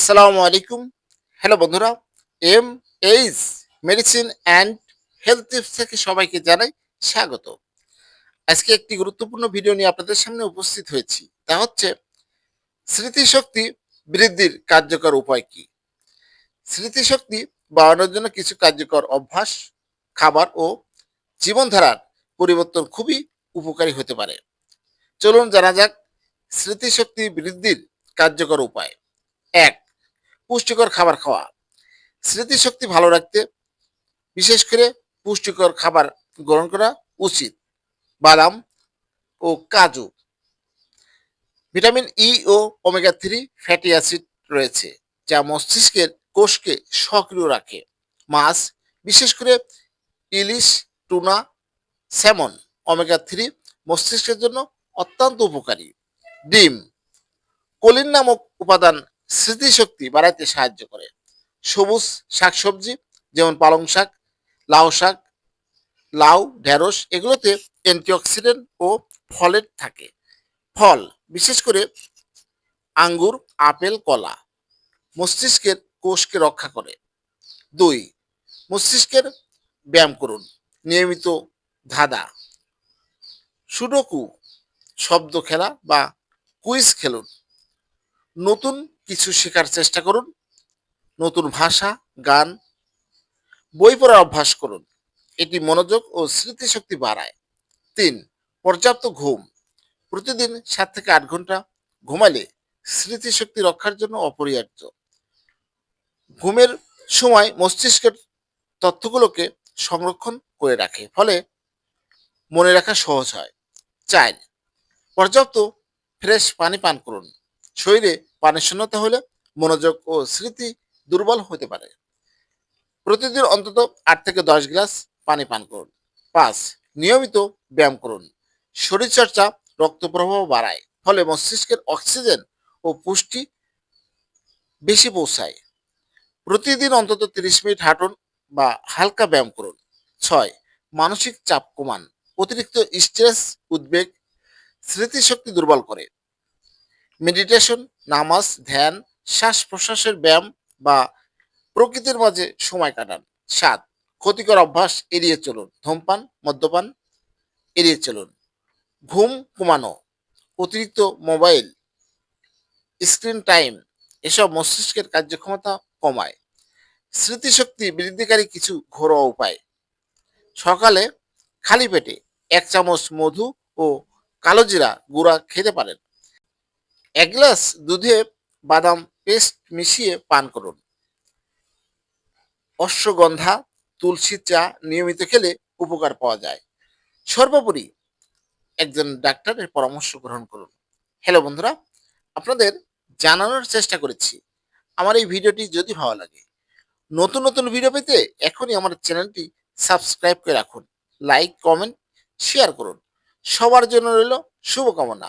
আসসালামু আলাইকুম। হ্যালো বন্ধুরা M H medicine and health tips থেকে সবাইকে জানাই স্বাগত। আজকে একটি গুরুত্বপূর্ণ ভিডিও নিয়ে আপনাদের সামনে উপস্থিত হয়েছি। তা হচ্ছে, স্মৃতিশক্তি বৃদ্ধির কার্যকর উপায় কি? স্মৃতিশক্তি বাড়ানোর জন্য কিছু কার্যকর অভ্যাস, খাবার ও জীবনধারার পরিবর্তন খুবই উপকারী হতে পারে। চলুন জানা যাক, স্মৃতিশক্তি বৃদ্ধির কার্যকর উপায়। এক পুষ্টিকর খাবার খাওয়া। স্মৃতিশক্তি ভালো রাখতে, বিশেষ করে পুষ্টিকর খাবার গ্রহণ করা উচিত। বাদাম ও কাজু। ভিটামিন ই ও ওমেগা থ্রি ফ্যাটি অ্যাসিড রয়েছে, যা মস্তিষ্কের কোষকে সক্রিয় রাখে। মাছ, বিশেষ করে ইলিশ, টুনা, স্যামন ওমেগা থ্রি মস্তিষ্কের জন্য অত্যন্ত উপকারী। ডিম, কোলিন নামক উপাদান স্মৃতিশক্তি বাড়াইতে সাহায্য করে। সবুজ শাকসবজি, যেমন পালং শাক, লাউ শাক, লাউ, ঢেঁড়স, এগুলোতে অ্যান্টিঅক্সিডেন্ট ও ফলেট থাকে। ফল, বিশেষ করে আঙ্গুর, আপেল, কলা, মস্তিষ্কের কোষকে রক্ষা করে। দুই, মস্তিষ্কের ব্যায়াম করুন, নিয়মিত ধাঁধা, সুডোকু, শব্দ খেলা বা কুইজ খেলুন। নতুন কিছু শেখার চেষ্টা করুন। নতুন ভাষা, গান, বই পড়ার অভ্যাস করুন। এটি মনোযোগ ও স্মৃতিশক্তি বাড়ায়। তিন, পর্যাপ্ত ঘুম। প্রতিদিন সাত থেকে আট ঘণ্টা ঘুমালে স্মৃতিশক্তি রক্ষার জন্য অপরিহার্য। ঘুমের সময় মস্তিষ্কের তথ্যগুলোকে সংরক্ষণ করে রাখে, ফলে মনে রাখা সহজ হয়। চার, পর্যাপ্ত ফ্রেশ পানি পান করুন। শরীরে পানির শূন্যতা হলে মনোযোগ ও স্মৃতি দুর্বল হতে পারে। প্রতিদিন অন্তত আট থেকে দশ গ্লাস পানি পান করুন। পাঁচ, নিয়মিত ব্যায়াম করুন। শরীরচর্চা রক্ত প্রবাহ বাড়ায়, ফলে মস্তিষ্কের অক্সিজেন ও পুষ্টি বেশি পৌঁছায়। প্রতিদিন অন্তত তিরিশ মিনিট হাঁটুন বা হালকা ব্যায়াম করুন। ছয়, মানসিক চাপ কমান। অতিরিক্ত স্ট্রেস, উদ্বেগ, স্মৃতিশক্তি দুর্বল করে। মেডিটেশন নামাজ, ধ্যান, শ্বাস প্রশ্বাসের ব্যায়াম বা প্রকৃতির মাঝে সময় কাটান। সাত, ক্ষতিকর অভ্যাস এড়িয়ে চলুন। ধূমপান, মদ্যপান এড়িয়ে চলুন। ঘুম কমানো অতিরিক্ত মোবাইল, স্ক্রিন টাইম, এসব মস্তিষ্কের কার্যক্ষমতা কমায়। স্মৃতিশক্তি বৃদ্ধিকারী কিছু ঘরোয়া উপায়। সকালে খালি পেটে এক চামচ মধু ও কালোজিরা গুঁড়া খেতে পারেন। এক গ্লাস দুধে বাদাম পেস্ট মিশিয়ে পান করুন। অশ্বগন্ধা, তুলসী চা নিয়মিত খেলে উপকার পাওয়া যায়। সর্বোপরি একজন ডাক্তারের পরামর্শ গ্রহণ করুন। হ্যালো বন্ধুরা, আপনাদের জানানোর চেষ্টা করেছি। আমার এই ভিডিওটি যদি ভালো লাগে, নতুন নতুন ভিডিও পেতে এখনই আমার চ্যানেলটি সাবস্ক্রাইব করে রাখুন। লাইক, কমেন্ট, শেয়ার করুন। সবার জন্য রইল শুভকামনা।